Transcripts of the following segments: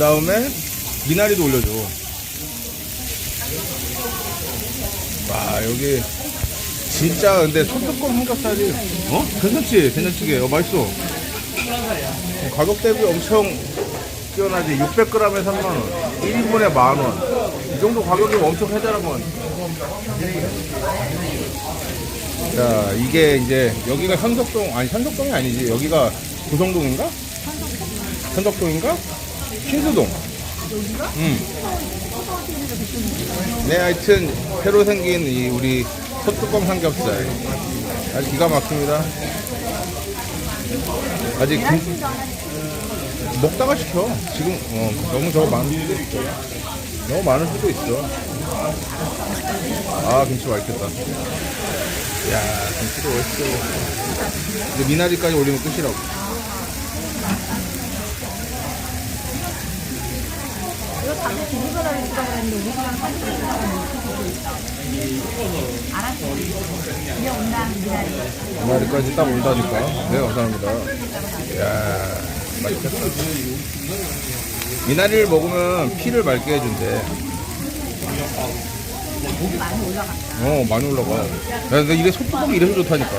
다음에 미나리도 올려줘. 와, 여기 진짜 근데 소뚜껑 삼겹살이 어? 괜찮지? 된장찌개. 어, 맛있어. 어, 가격 대비 엄청 뛰어나지. 600g에 3만 원. 1인분에 만 원. 이 정도 가격이면 엄청 해자라면. 자, 이게 이제 여기가 현석동, 아니 현석동이 아니지. 여기가 구성동인가? 현석동인가? 신수동. 응. 네, 하여튼 새로 생긴 이 우리 소뚜껑 삼겹살. 아주 기가 막힙니다. 아직 김- 먹다가 시켜. 지금 어, 너무 저거 많을 수도 있어. 너무 많을 수도 있어. 아 김치 맛있겠다. 야 김치도 맛있어. 이제 미나리까지 올리면 끝이라고. 이거 다들. 미나리까지 딱 온다니까. 네 감사합니다. 야 맛있겠다. 미나리를 먹으면 피를 맑게 해준대. 많이 올라갔다. 어 많이 올라가. 야, 근데 이게 소뚜껑이 이래서 좋다니까.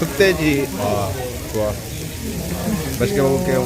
흑돼지 아 좋아. 맛있게 먹을게요.